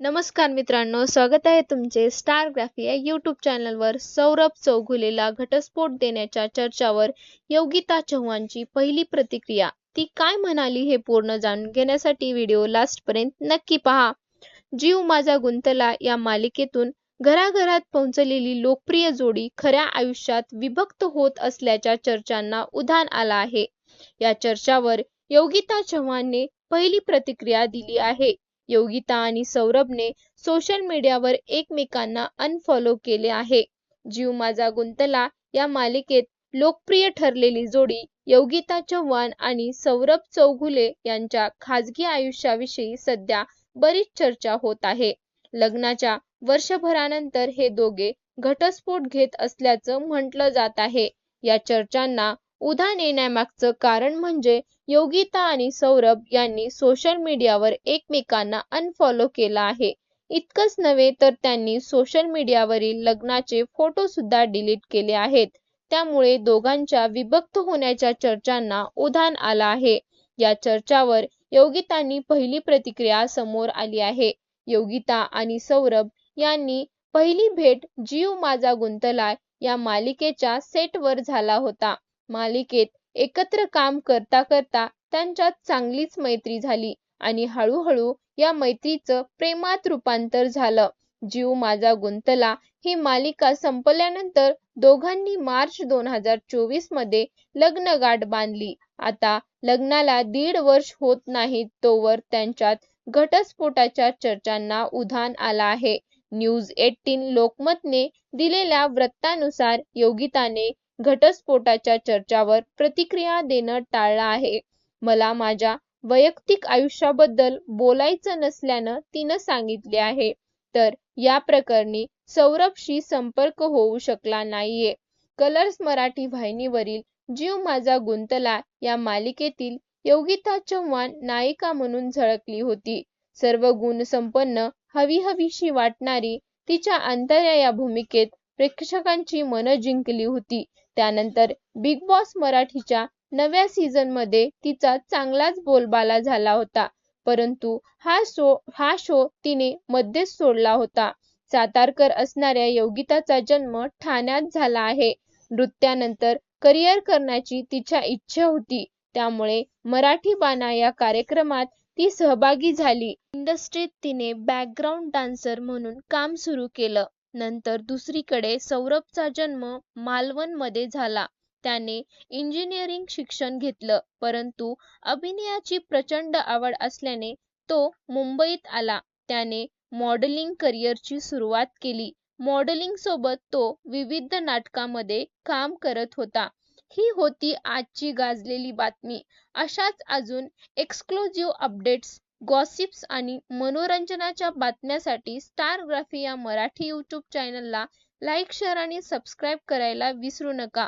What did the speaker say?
नमस्कार मित्रांनो स्वागत आहे तुमचे स्टार ग्राफी या यूट्यूब चॅनलवर सौरभ चौघुलेला घटस्फोट देण्याच्या चर्चावर योगिता चव्हाणची पहिली प्रतिक्रिया. ती काय म्हणाली हे पूर्ण जाणून घेण्यासाठी व्हिडिओ लास्टपर्यंत नक्की पहा. जीव माझा गुंतला या मालिकेतून. घराघरात पोहोचलेली लोकप्रिय जोडी खऱ्या आयुष्यात विभक्त होत असल्याच्या चर्चांना उधाण आला आहे. या चर्चावर योगिता चव्हाणने पहिली प्रतिक्रिया दिली आहे. योगिता आणि सौरभने सोशल मीडियावर एकमेकांना अनफॉलो केले आहे. जीव माझा गुंतला या मालिकेत लोकप्रिय ठरलेली जोडी योगिता चव्हाण आणि सौरभ चौघुले यांच्या खाजगी आयुष्याविषयी सध्या बरीच चर्चा होत आहे. लग्नाच्या वर्षभरानंतर हे दोघे घटस्फोट घेत असल्याचं म्हटलं जात आहे. या चर्चांना उधाण येण्यामागचं कारण म्हणजे योगिता आणि सौरभ यांनी सोशल मीडियावर एकमेकांना अनफॉलो केला आहे. इतकंच नव्हे तर त्यांनी सोशल मीडियावरील लग्नाचे फोटो सुद्धा डिलीट केले आहेत. त्यामुळे दोघांच्या विभक्त होण्याच्या चर्चांना उधाण आला आहे. या चर्चावर योगितांनी पहिली प्रतिक्रिया समोर आली आहे. योगिता आणि सौरभ यांनी पहिली भेट जीव माझा गुंतलाय या मालिकेच्या सेटवर झाला होता. मालिकेत एकत्र काम करता करता त्यांच्यात चांगलीच मैत्री झाली आणि हळूहळू या मैत्रीचं प्रेमात रूपांतर झालं. जीव माझा गुंतला. ही मालिका संपल्यानंतर दोघांनी मार्च दोन हजार चोवीसमध्ये लग्न गाठ बांधली. आता लग्नाला दीड वर्ष होत नाही तोवर त्यांच्यात घटस्फोटाच्या चर्चांना उधाण आला आहे. न्यूज एटीन लोकमतने दिलेल्या वृत्तानुसार योगिताने घटस्फोटाच्या चर्चावर प्रतिक्रिया देणं टाळलं आहे. मला माझ्या वैयक्तिक आयुष्याबद्दल बोलायचं नसल्यानं तिनं सांगितले आहे. तर या प्रकरणी सौरभशी संपर्क होऊ शकला नाहीये. कलर्स मराठी वाहिनीवरील जीव माझा गुंतला या मालिकेतील योगिता चव्हाण नायिका म्हणून झळकली होती. सर्व गुण संपन्न हवी हवीशी वाटणारी तिच्या अंतर्या या भूमिकेत प्रेक्षकांची मनं जिंकली होती. त्यानंतर बिग बॉस मराठीच्या नव्या सीझनमध्ये तिचा चांगलाच बोलबाला झाला होता. परंतु हा शो हा शो तिने मध्येच सोडला होता. सातारकर असणाऱ्या योगिताचा जन्म ठाण्यात झाला आहे. नृत्यानंतर करिअर करण्याची तिच्या इच्छा होती. त्यामुळे मराठी बाणा या कार्यक्रमात ती सहभागी झाली. इंडस्ट्रीत तिने बॅकग्राऊंड डान्सर म्हणून काम सुरू केलं. नंतर दुसरीकडे सौरभचा जन्म मालवणमध्ये झाला. त्याने इंजिनिअरिंग शिक्षण घेतलं परंतु अभिनयाची प्रचंड आवड असल्याने तो मुंबईत आला. त्याने मॉडेलिंग करिअरची सुरुवात केली. मॉडेलिंग सोबत तो विविध नाटकामध्ये काम करत होता. ही होती आजची गाजलेली बातमी. अशाच अजून एक्सक्लुझिव्ह अपडेट्स गॉसिप्स आणि मनोरंजनाच्या बातम्यासाठी स्टार ग्राफी या मराठी यूट्यूब चॅनलला लाईक शेअर आणि सबस्क्राईब करायला विसरू नका.